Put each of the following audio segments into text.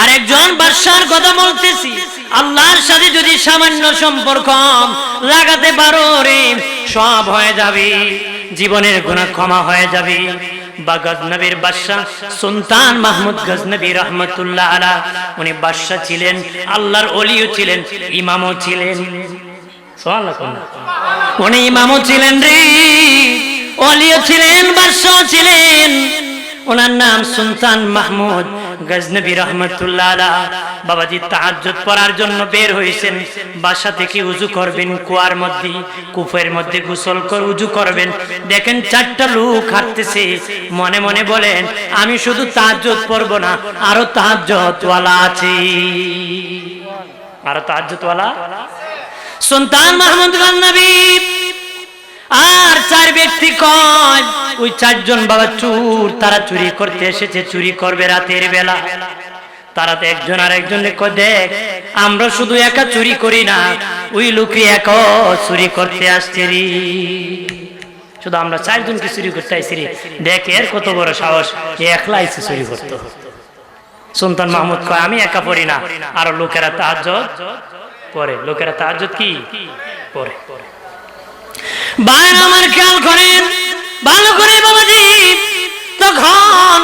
আরেকজন বাদশার কথা বলতেছি। আল্লাহর সাথে যদি সামান্য সম্পর্ক লাগাতে পারো রে, সব হয়ে যাবে। জীবনের গুণা ক্ষমা হয়ে যাবে। বা গজনবীর বাদশাহ সুলতান মাহমুদ গজনবী রহমতুল্লাহ আলা, উনি বাদশাহ ছিলেন, আল্লাহর অলিও ছিলেন, ইমামও ছিলেন। উনি ইমামও ছিলেন রে অলিও ছিলেন, বাদশাহ ছিলেন। ওনার নাম সুলতান মাহমুদ। গজনবী রহমতুল্লাহ বাবাজি তাহাজ্জুদ পড়ার জন্য বের হয়েছেন বাসা থেকে উজু করবেন, কুয়ার মধ্যে, কুফের মধ্যে গোসল করে উজু করবেন। দেখেন চারটা লোক হাঁটতেছে। মনে মনে বলেন, আমি শুধু তাহাজ্জুদ পড়ব না, আরও তাহাজ্জুদওয়ালা আছে। আরও তাহাজ্জুদওয়ালা সুলতান মাহমুদ গজনবী আর চার ব্যক্তি কয়, ওই চারজন বাবা চুর, তারা চুরি করতে এসেছে, চুরি করবে রাতের বেলা। তারা তো একজন আর একজনে দেখ, আমরা শুধু একা চুরি করি না, ওই লোকে এক চুরি করতে আসছে রে। শুধু আমরা চারজনকে চুরি করতে আইসি রে। দেখ, এর কত বড় সাহস একলা আইসি চুরি করতো। সুলতান মাহমুদ কয়, আমি একা পড়ি না, আর লোকেরা তাহাজ্জুদ পরে লোকেরা তাহাজ্জুদ কি? পরে পরে বাইরে আমার খেয়াল করেন, ভালো করে বাবাজি, তখন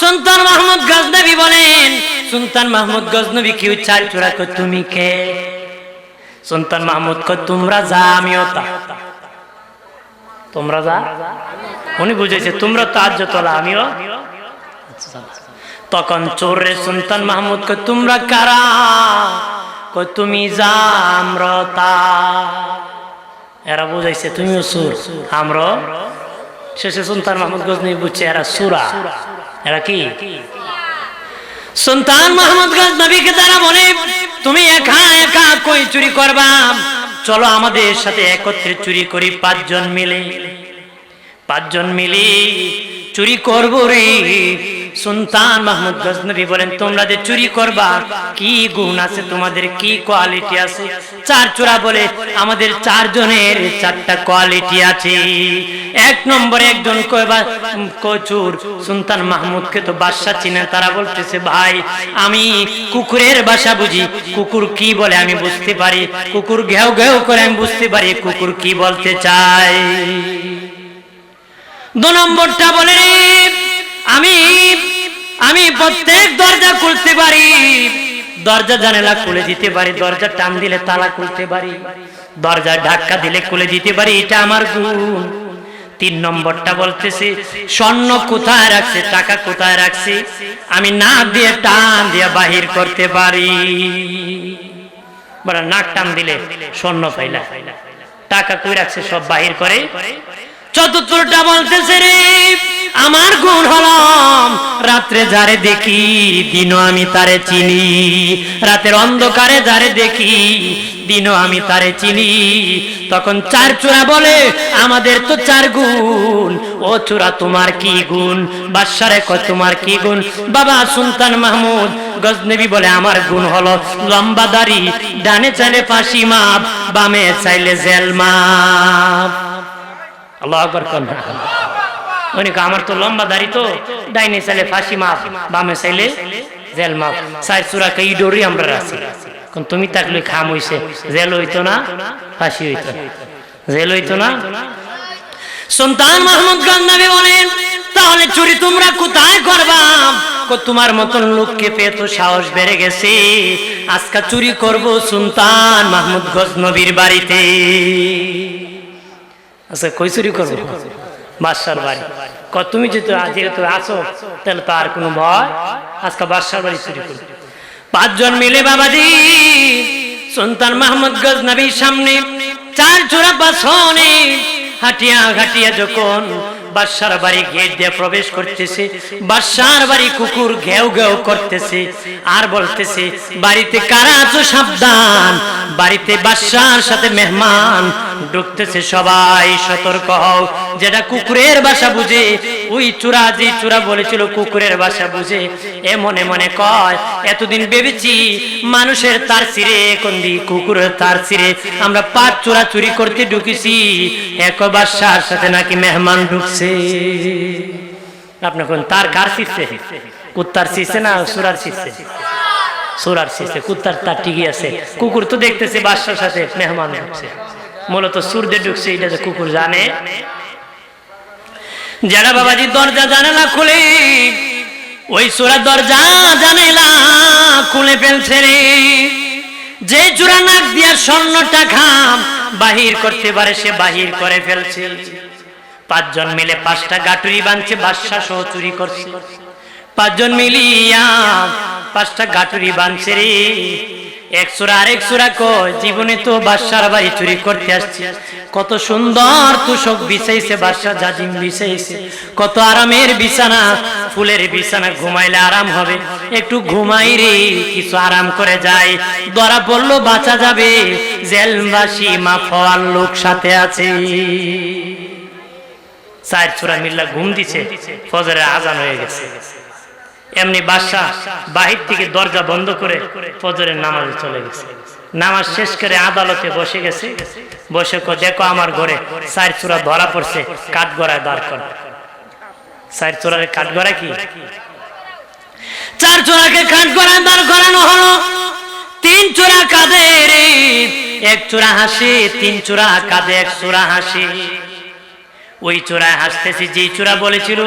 সুলতান মাহমুদ গজনবী বলেন, সুলতান মাহমুদ গজনবী কি চার চূড়া কো তুমি কে? সুলতান মাহমুদ কো তোমরা যা, আমিও তা। তোমরা যা? উনি বুঝেছে, তোমরা তো আজ তোলা, আমিও? তখন চোরে সুলতান মাহমুদ কো তোমরা কারা? কো তুমি জামরতা। এরা বুঝাইছে, তুমিও সুর আমরা শেষে সুলতান মাহমুদ গজনী বুঝছে, এরা সুরা এরা কি? সুলতান মাহমুদ গজনবীকে তারা বলে, তুমি একা একা কই চুরি করবা? চলো আমাদের সাথে একত্রে চুরি করি পাঁচজন মিলে। পাঁচজন মিলে চুরি করব রে। সুলতান মাহমুদ গজনবী বলেন, তোমরা যে চুরি করবা, কি গুণ আছে? তোমাদের কি কোয়ালিটি আছে? চার চোরা বলে, আমাদের চারজনের চারটা কোয়ালিটি আছে। এক নম্বরে একজন কয়বা কচুর। সুলতান মাহমুদকে তো বাদশা চিনেন, তারা বলতেছে, ভাই, আমি কুকুরের বাসা বুঝি। কুকুর কি বলে আমি বুঝতে পারি। কুকুর ঘেউ ঘেউ করে আমি বুঝতে পারি, কুকুর কি বলতে চায়? দু নম্বরটা বলে আমি আমি প্রত্যেক দরজা খুলতে পারি। দরজা জানালা খুলে দিতে পারি, দরজা টান দিলে তালা খুলতে পারি, দরজা ধাক্কা দিলে খুলে দিতে পারি, এটা আমার গুণ। তিন নম্বরটা বলতেছে, স্বর্ণ কোথায় রাখছে, টাকা কোথায় রাখছে, আমি না দিয়ে টান দিয়ে বাহির করতে পারি। বড় নাক টান দিলে স্বর্ণ ফাইলা টাকা কই রাখছে, সব বাহির করে? চতুর্থটা বলতেছে রে, আমার গুণ হলাম। রাত্রে যারে দেখি, দিনও আমি তারে চিনি। রাতের অন্ধকারে যারে দেখি আমি তারে চিনি। তখন চার চূড়া বলে, আমাদের তো চার গুণ। ও চূড়া, তোমার কি গুণ? তোমার কি গুণ? বাবা সুলতান মাহমুদ গজনবী বলে, আমার গুণ হলো লম্বা দাড়ি, ডানে চাইলে ফাঁসি মাপ, বামে চাইলে জেল মাপ। আল্লাহ আমার তো লম্বা দাড়ি তো, ডাইনে চাইলে ফাঁসি মাপ বামে চাইলে জেল মাপ চার চূড়া কে ইডোরি আমরা আছি কোন তুমি থাকলে খাম হইছে, জেল হইতো না, ফাঁসি হইতো জেল হইতো না। সুলতান মাহমুদ গান্নাবি বলেন, তাহলে চুরি তোমরা কোথায় করবা? তোমার মতন লোককে পেয়ে তো সাহস বেড়ে গেছে। আজকা চুরি করব সুলতান মাহমুদ গজনবীর বাড়িতে। আচ্ছা কই চুরি করব। বাদশার বাড়ি। ক তুমি যেহেতু যেহেতু আসো তাহলে তো আর কোনো ভয়? আজকে বাদশার বাড়ি চুরি করব। পাঁচজন মিলে বাবাজি সন্তান মাহমুদ গজনবীর সামনে, চার চোরা বাসনে, হাটিয়া ঘাটিয়া যখন বাদশার বাড়ি গেট দিয়ে প্রবেশ করতেছে। বাদশার বাড়ি কুকুর ঘেউ ঘেউ করতেছে আর বলতেছে, বাড়িতে কারা আছো? সাবধান। বাড়িতে বাদশার সাথে মেহমান ঢুকতেছে সবাই, সতর্ক হও। যেটা কুকুরের বাসা বুঝে, ওই চূড়া যে চূড়া বলেছিল কুকুরের বাসা বুঝে, এ মনে মনে কয়, এতদিন ভেবেছি মানুষের তার ছিঁড়ে এখন দি কুকুরের তার ছিঁড়ে। আমরা পাঁচ চূড়া চুরি করতে ঢুকেছি। এক বাসার সাথে নাকি মেহমান ঢুকছে। আপনি কোন তার কার শিখছে কুত্তার শিখছে না সুরার শিখছে সুরার শেষে কুত্তার তার ঠিকই আছে। কুকুর তো দেখতেছে বাদশার সাথে মেহমান ঢুকছে মূলত সুরদের ঢুকছে, এটা যে কুকুর জানে। যারা বাবাজি দরজা জানে না খুলে, ওই সুরা দরজা জানে না খুলে ফেলছে রে। যে চূড়া নাক দিয়া স্বর্ণটা টাকা বাহির করতে পারে, সে বাহির করে ফেলছে। পাঁচজন মিলে পাঁচটা গাটুরি বাঁধছে বাদশা সহ চুরি করছে। পাঁচজন মিলিয়া পাঁচটা গাটুরি বাঁধছে রে। এক সুরা আরেক সুরা কয়, জীবনে তো বাদশার বাড়ি চুরি করতে আসছে। কত সুন্দর তুষক বিছাইছে বাদশা জাজিম বিছাইছে। কত আরামের বিছানা, ফুলের বিছানা, ঘুমাইলে আরাম হবে। একটু ঘুমাই রে, কিছু আরাম করে যাই। ধরা পড়ল, বাঁচা যাবে। জেলবাসী মা ফওয়ার লোক সাথে আছে। চার চূড়া মিল্লা ঘুম দিছে, ফজরের আজান হয়ে গেছে। এমনি বাদশা বাহির থেকে দরজা বন্ধ করে ফজরের নামাজে চলে গেছে। নামাজ শেষ করে আদালতে বসে গেছে। বসে দেখো আমার ঘরে চার চূড়া ধরা পড়ছে কাঠ গড়ায় দাঁড় কর। চার চূড়ার কাঠ গড়া কি? চার চূড়াকে কাঠ গড়ায় দাঁড় করানো হলো। তিন চূড়া কাঁদে রে এক চূড়া হাসি, তিন চূড়া কাঁদে, এক চূড়া হাসি। ওই চূড়ায় হাসতেছি যে চূড়া বলেছিল,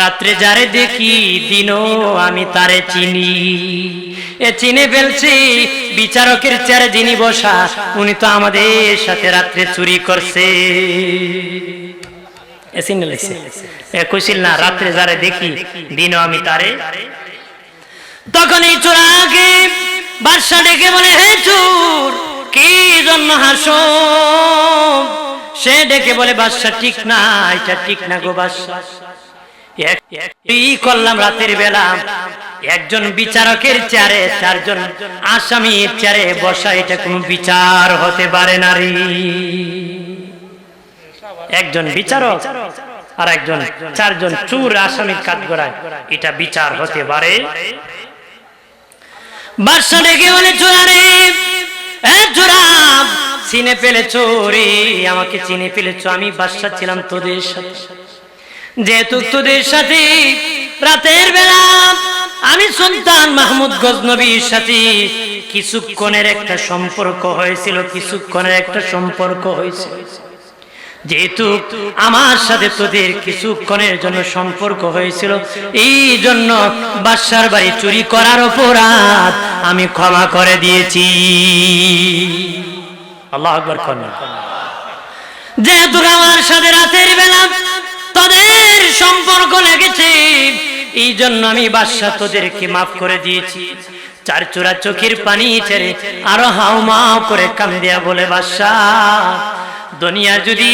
রাত্রে যারে দেখি, দিনও আমি তারে চিনি। এ চিনে ফেলছি, বিচারকের চেয়ারে যিনি বসা, উনি তো আমাদের সাথে রাত্রে চুরি করছে। কইছিল না, রাত্রে যারে দেখি, দিনও আমি তারে তখন এই চোরাকে বাদশা ডেকে বলে, হে চোর কি জন্য হাসো? সে ডেকে বলে, বাদশা, ঠিক না, এটা ঠিক না গো বাদশা। করলাম রাতের বেলা? একজন বিচারকের চেয়ারে, চারজন আসামির বসা, এটা কোনো বিচার হতে পারে না রে। একজন বিচারক আর একজন, চারজন চুর আসামির কাজ করায় এটা বিচার হতে পারে? বাদশা ডেকে বলে চিনে ফেলেছো রে, আমাকে চিনে ফেলেছো। আমি বাদশা ছিলাম তোদের সাথে। যেহেতু তোদের সাথে রাতের বেলা আমি সুলতান মাহমুদ গজনবীর সাথে কিছুক্ষণের একটা সম্পর্ক হয়েছিল, কিছুক্ষণের একটা সম্পর্ক হয়েছিল যেহেতু আমার সাথে তোদের কিছুক্ষণের জন্য সম্পর্ক হয়েছিল, এই জন্য বাদশার বাড়ি চুরি করার অপরাধ আমি ক্ষমা করে দিয়েছি। আল্লাহ আকবর কন্যা যেহেতু আমার সাথে রাতের বেলা তাদের সম্পর্ক লেগেছে এই জন্য আমি বাদশা তোদেরকে মাফ করে দিয়েছি। চার চোরা চোখের পানি ছেড়ে আরও হাও মাও করে কান্দিয়া বলে বাদশা দুনিয়া যদি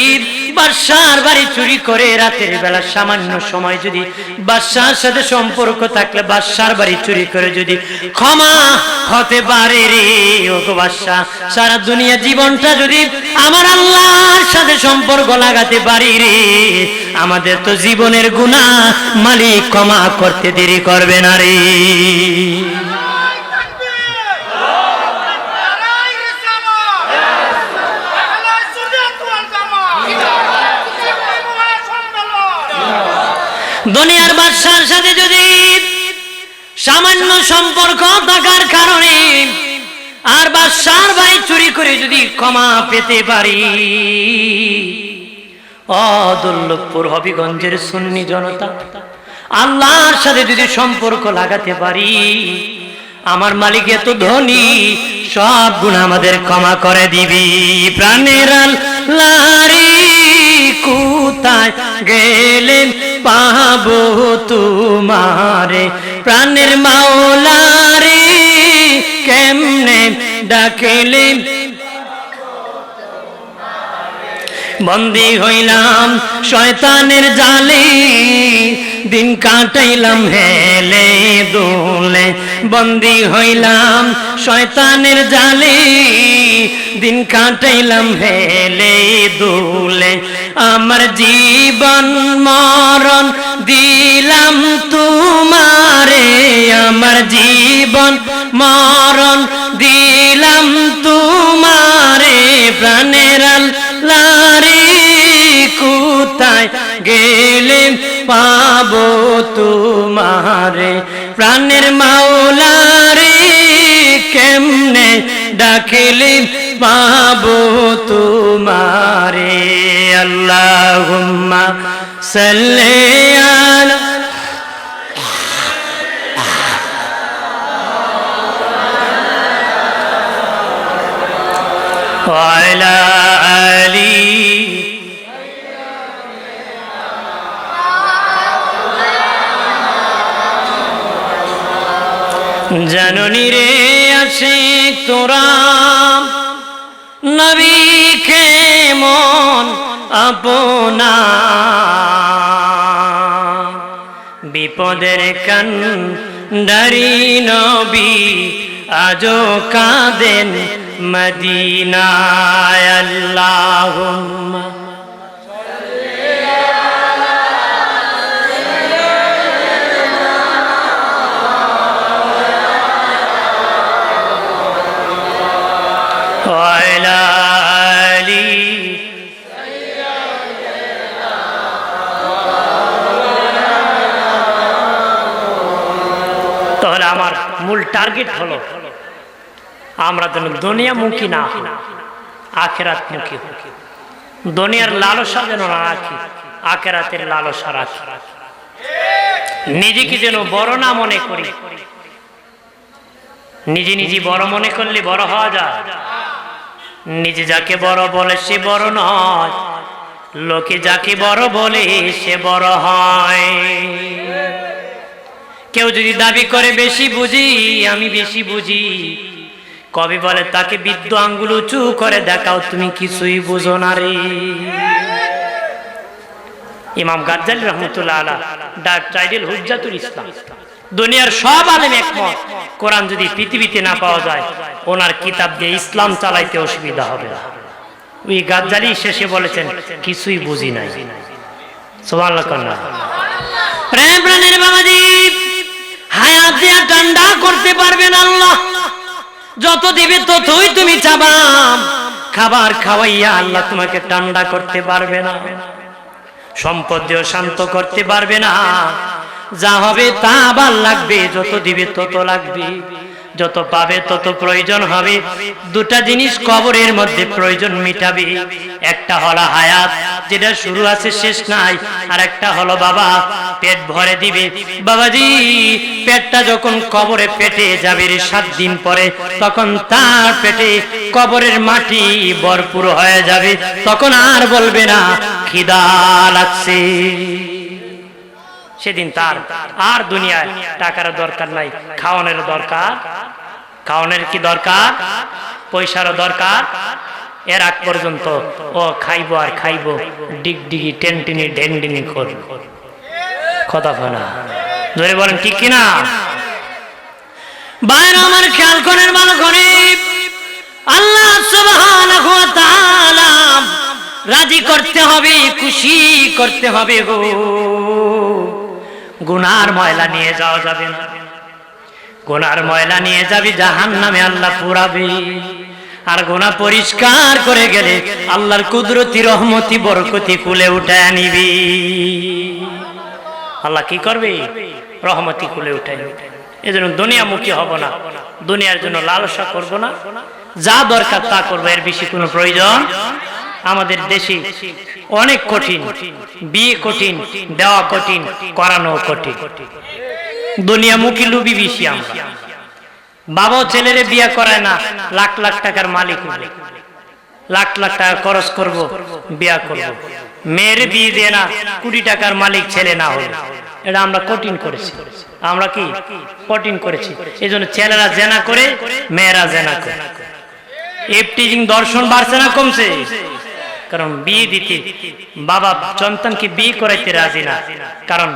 বাদশার বাড়ি চুরি করে রাতের বেলা সামান্য সময় যদি বাদশার সাথে সম্পর্ক থাকলে বাদশার বাড়ি চুরি করে যদি ক্ষমা হতে পারে রে ও গো বাদশা সারা দুনিয়া জীবনটা যদি আমার আল্লাহর সাথে সম্পর্ক লাগাতে পারি রে, আমাদের তো জীবনের গুণা মালিক ক্ষমা করতে দেরি করবে না রে। দুনিয়ার বাদশার সাথে যদি সামান্য সম্পর্ক থাকার কারণে আর বাদশার বাড়ি চুরি করে যদি ক্ষমা পেতে পারি। অদুল্লভপুর হবিগঞ্জের সুন্নি জনতা, আল্লাহর সাথে যদি সম্পর্ক লাগাতে পারি, আমার মালিক এত ধনী, সব গুণ আমাদের ক্ষমা করে দিবি। প্রাণের লারি কোথায় গেলেন পাবো তোমারে? প্রাণের মাওলারে কেমনে ডাকেলেন? বন্দি হইলাম শয়তানের জালে, দিন কাটাইলাম হেলে দোলে। বন্দি হইলাম, শয়তানের জালে। দিন কাটাইলাম হেলে দোলে। আমার জীবন মরণ দিলাম তোমারে। আমার জীবন মরণ দিলাম তোমারে। প্রাণের লারে কোথায় গেলে পাবো তোমারে? প্রাণের মাওলারে কেমনে ডাকিলে পাবো তোমারে আল্লাহুম্মা সাল্লি আলা وعلى জননী রে আসে তোরা নবীকে মন আপনা বিপদের কান ডারি নবী আজো কাঁদেন মদিনায়, আল্লাহুম্মা। وعلى آله তাহলে আমার মূল টার্গেট হলো আমরা যেন দুনিয়ামুখী না হই আখেরাত মুখী হই দুনিয়ার লালসা যেন না রাখি আখেরাতের লালসা রাখি নিজেকে যেন বড় না মনে করি নিজে নিজে বড় মনে করলে বড় হওয়া যায় নিজে যাকে বড় বলে সে বড় নয়, লোকে যাকে বড় বলে সে বড় হয়। কেউ যদি দাবি করে বেশি বুঝি, আমি বেশি বুঝি। কবি বলে, তাকে বিদ্য আঙ্গুল উঁচু করে দেখাও, তুমি কিছুই বুঝো না রে। ইমাম গাজ্জালি রহমতুল্লাহ আলা টাইটেল হুজ্জাতুল ইসলাম। দুনিয়ার সব আলেম একমত। কোরআন যদি পৃথিবীতে না পাওয়া যায়, ওনার কিতাব দিয়ে ইসলাম চালাইতে অসুবিধা হবে ওই গাজ্জালি শেষে বলেছেন, কিছুই বুঝি নাই। করতে পারবেন আল্লাহ। যত দিবে ততই তুমি খাবার খাওয়াইয়া তোমাকে ঠান্ডা করতে পারবে না। সম্পদ শান্ত করতে পারবে না। যা হবে তা আবার লাগবে, যত দিবে তত লাগবে। যত পাবে তত প্রয়োজন হবে। দুটা জিনিস কবরের মধ্যে প্রয়োজন মিটাবে। একটা হলো হায়াত, যেটা শুরু আছে, শেষ নাই। আর একটা হলো বাবা, পেট ভরে দিবে। বাবাজি, পেটটা যখন কবরে পেটে যাবে সাত দিন পরে, তখন তার পেটে কবরের মাটি ভরপুর হয়ে যাবে। তখন আর বলবে না, খিদা লাগছে। সেদিন তার আর দুনিয়ায় টাকার দরকার নাই, খাওয়ানোর দরকার। খাওয়ানোর কি দরকার? পয়সারও দরকার। এর আগ পর্যন্ত ও খাইবো আর খাইবো ডিগডিগি টেনটিনি ডেনডিনি করব কথা ফোনা জোরে বলেন, ঠিক কিনা? বাইরে আমার খেয়াল করেন ভালো করে। আল্লাহ সুবহানাহু ওয়া তাআলা রাজি করতে হবে, খুশি করতে হবে গো। গুনার ময়লা নিয়ে যাওয়া যাবে না। গুনার ময়লা নিয়ে যাবি জাহান নামে আল্লাহ পুরাবি আর গোনা পরিষ্কার করে গেলে আল্লাহর কুদরতি, রহমতি, বরকতি কুলে উঠায় নিবি আল্লাহ কি করবে? রহমতি কুলে উঠায় নিবি এই জন্য দুনিয়ামুখী হব না। দুনিয়ার জন্য লালসা করব না। যা দরকার তা করব, এর বেশি কোনো প্রয়োজন আমাদের দেশে অনেক কঠিন বিয়ে কঠিন দেওয়া কঠিন করানো কঠিন। দুনিয়ামুখী লুবি বেশি আমরা। বাবা ছেলেরে বিয়ে করায় না লাখ লাখ টাকার মালিক লাখ লাখ টাকা খরচ করব বিয়া করব। মেয়ের বিয়ে দিয়ে না কোটি টাকার মালিক ছেলে না হলে এটা আমরা কঠিন করেছি। আমরা কি? কঠিন করেছি। এই জন্য ছেলেরা জেনা করে মেয়েরা জেনা করে। এফটিজিং দর্শন বাড়ছে না কমছে? কারণ বিয়ে দিতে বাবা সন্তানকে বিয়ে করাইতে রাজি না। কারণ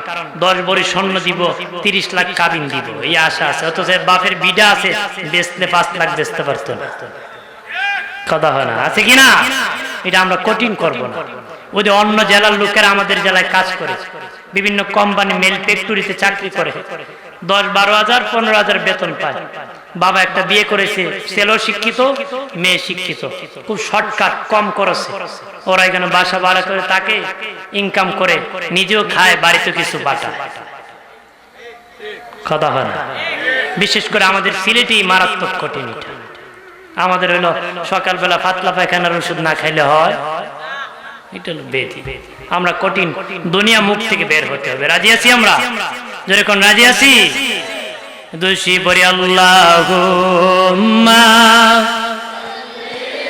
দশ বড়ি স্বর্ণ দিব, তিরিশ লাখ কাবিন দিব। এই আশা আছে। অথচ বাপের বিডা আছে, বেচলে পাঁচ লাখ বেচতে পারতো না। কথা হয় না। আছে কিনা এটা আমরা কঠিন করব না। ওই যে অন্য জেলার লোকেরা আমাদের জেলায় কাজ করে, বিভিন্ন কোম্পানি মেল ফ্যাক্টরিতে চাকরি করে, দশ বারো হাজার, পনেরো হাজার বেতন পায়। বাবা একটা বিয়ে করেছে, ছেলেও শিক্ষিত, মেয়ে শিক্ষিত। খুব শর্টকাট কম করেছে। ওরা এখানে বাসা ভাড়া করে তাকে ইনকাম করে, নিজেও খায় বাড়িতে কিছু বাটা। কথা হয় বিশেষ করে আমাদের সিলেটেই মারাত্মক কঠিন আমাদের হইল সকালবেলা পাতলা পায়খানার ওষুধ না খাইলে হয়। আমরা কঠিন দুনিয়া মুখ থেকে বের হতে হবে। রাজি আছি আমরা? যেরকম রাজি আছি? দোষী পরি আল্লাহ